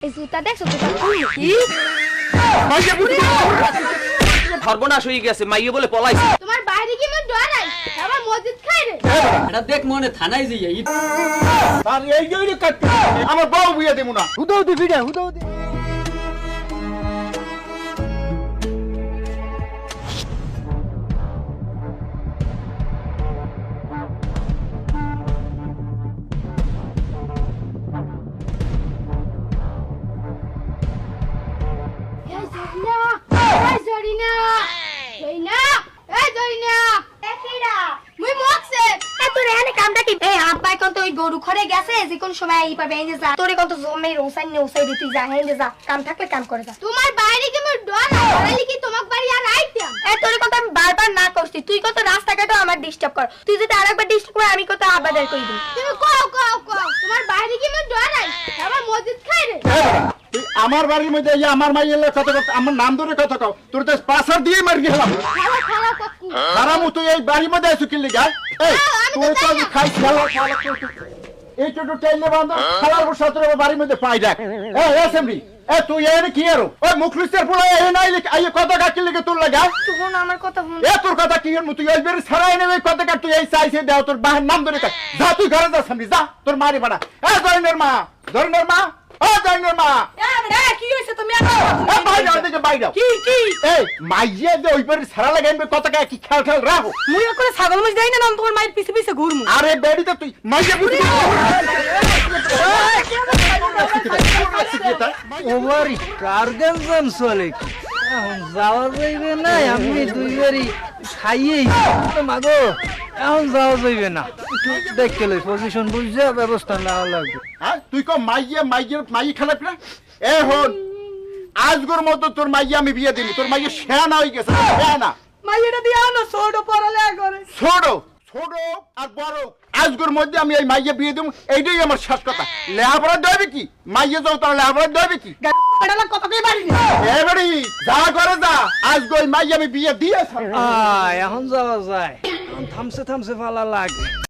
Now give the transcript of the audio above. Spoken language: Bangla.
এই জুতা দেখছ সর্বনাশ হয়ে গেছে মাইয়ে বলে পলাইছে। তোমার বাইরে কি মন ডর নাই আমার মসজিদ খাই রে। এটা দেখ মনে থানায় যাই তার এই যে কাটতে আমার বউ বুইয়া দেবো না। হুদাও দি ভিড়া হুদাও দি গরু বাইরে কি মোর ডর না কি তোমাক বাড়ি আর এ তোরে কথা আমি বারবার না করছি তুই কত রাস্তাঘাটও আমার ডিস্টার্ব কর তুই যদি আরেকবার ডিস্টার্ব করে আমি কত আবাদার কই দিই তুমি কও কও কও তোমার বাইরে কি মোর ডর নাই আমার মসজিদ আমার বাড়ির মধ্যে এই আমার মাইয়ের কথা কথা আমার নাম ধরে কথা কও। তোর তো পাশার দিয়ে মার গেলাম। হারামু তুই এই বাড়ির মধ্যে আইসু কিনলি গায় এই তুই তো খাই খালা খালা এই ছোট টেলে বান্ধব খালার বসে তোর বাড়ির মধ্যে পাই দেখ। এই এসএমডি এ তুই এর কি এর ওই মুখলিসের পুরো এ নাই লিখ আই কথা কাকি লিখে তোর লাগা? তুই আমার কথা শুন। এ তোর কথা কি এর তুই ওই বের ছাড়াই নেবে কথা কাট তুই এই চাইছে দাও তোর বাহার নাম ধরে কাট যা তুই ঘরে যা সামনে যা তোর মারি বাড়া এ জয়নের মা জয়নের মা ও জয়নের মা। ছাগল মুজ দেই না নাম তোমার মায়ের পিছে পিছে ঘুরমু। আরে বেড়ি তো তুই মাইয়ে বুঝি ওভার স্টার গেম চলে কি? এখন যাওয়া যাইবে না আমি দুইবারই খাইয়েই তো মাগো এখন যাওয়া যাইবে না। একটু দেখতে লই পজিশন বুঝছে ব্যবস্থা নেওয়া লাগবে। হ্যাঁ তুই কো মাইয়ে মাইয়ের মাইয়ে খেলা না এ হন। আজগর মতো তোর মাইয়ে আমি বিয়ে দিনি তোর মাইয়ে শেয়ানা হয়ে গেছে শেয়ানা মাইয়েরা দিয়া না ছোট পড়ালে করে। ছোট ছোট আর বড়। আজগর মধ্যে আমি এই মাইয়ে বিয়ে দেবো এইটাই আমার শেষ কথা। লেহাপড়া দেবে কি? মাইয়ে যাও তার লেহাপড়া দেবে কি? যা করে যা আজগো এই মাইয়ে আমি বিয়ে দিয়েছি। আয় এখন যাওয়া যায়। এখন থামছে থামছে ভালো লাগে।